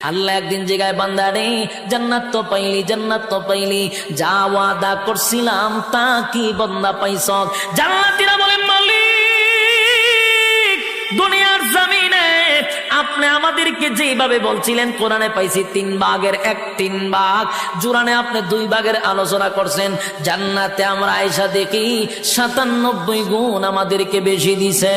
আল্লাহ একদিন জায়গায় বান্দা রে, জান্নাত তো পাইলি, জান্নাত তো পাইলি। যা ওয়াদা করছিলাম, তা কি বন্দা পাইছ? জান্নাতীরা বলেন, মালিক, দুনিয়ার জমিনে আপনি আমাদেরকে যেভাবে বলছিলেন, কোরআনে পাইছি তিন ভাগের এক, তিন ভাগ। জুরানে আপনি দুই ভাগের আলোচনা করছেন। জান্নাতে আমরা আয়সা দেখি, সাতানব্বই গুণ আমাদেরকে বেশি দিছে।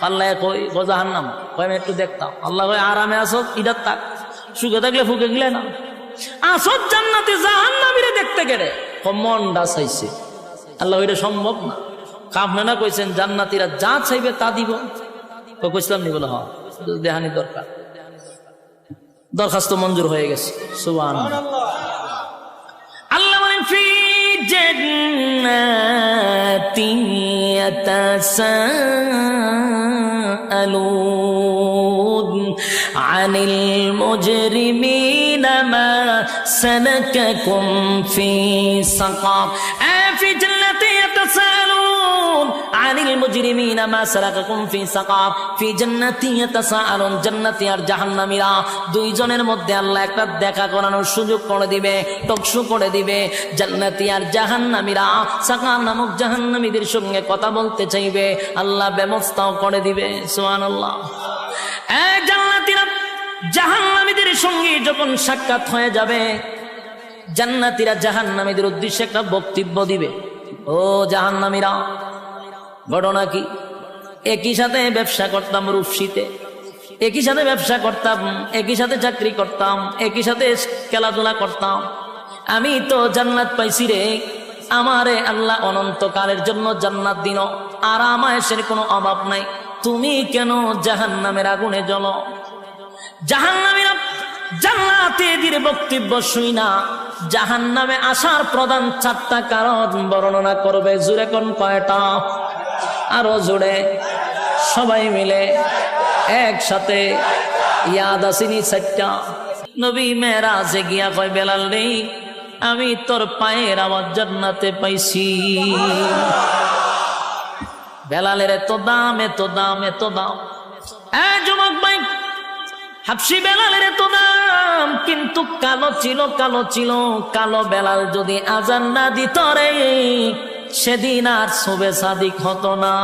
পাল্লায় কই গজাহার নাম আমি একটু দেখতাম। আল্লাহ কই আরামে আসো, ইদার তাক। সুখে থাকলে ফুকে গেলে না। আসত জান্নাতে জাহান্নামীরে দেখতে গেলে মনটা চাইছে আল্লাহ ওইটা সম্ভব না। কাপনে না কইছেন, জান্নাতিরা যা চাইবে তা দিব। কইছিলাম নি বলে হ্যাঁ দেহানি দরকার। দরখাস্ত মঞ্জুর হয়ে গেছে। সুবান আল্লাহ বলেন, ফি جنات يتساءلون عن المجرمين ما سلككم في سقر آه في جنة يتساءلون عن المجرمين ما سلككم في سقر في جنة يتساءلون جنة আর জাহান্নামীরা দুইজনের মধ্যে আল্লাহ একটা দেখা করানোর সুযোগ করে দিবে টকশু করে দিবে জান্নাতি আর জাহান্নামীরা সাকার নামক জাহান্নামীদের সঙ্গে কথা বলতে চাইবে আল্লাহ ব্যবস্থাও করে দিবে সোহান আল্লাহ জান্নাতিরা জাহান্নামীদের সঙ্গে যখন সাক্ষাৎ হয়ে যাবে, জান্নাতিরা জাহান্নামীদের উদ্দেশ্যে একটা বক্তব্য দিবে। ও জাহান্নামীরা, ঘটনা কি? একই সাথে ব্যবসা করতাম রূপসীতে, একই সাথে ব্যবসা করতাম, একই সাথে চাকরি করতাম, একই সাথে খেলাধুলা করতাম। আমি তো জান্নাত পাইছি রে, আমারে আল্লাহ অনন্তকালের জন্য জান্নাত দিন আর আমায়ের কোনো অভাব নাই। তুমি কেন জাহান নামের আগুনে জ্বল? জাহান নামের জান্নাতেদের বক্তব্য শুই না। জাহান নামে আসার প্রধান চারটা কারণ বর্ণনা করবে। জুড়ে কোন কয়টা? আরও জুড়ে সবাই মিলে একসাথে ইয়াদ আসিনি চারটা। নবী মেয়েরাজে গিয়া কয়, বেলাল নেই আমি তোর পায়ের আওয়াজ জান্নাতে পাইছি। বেলালের এত দাম এত দাম এত দাম। যুবক ভাই, হাফসি বেলালের এত দাম, কিন্তু কালো ছিল কালো ছিল, কালো বেলাল যদি আজান না দিত রে, সেদিন আর শুভে সাদিক হতো না।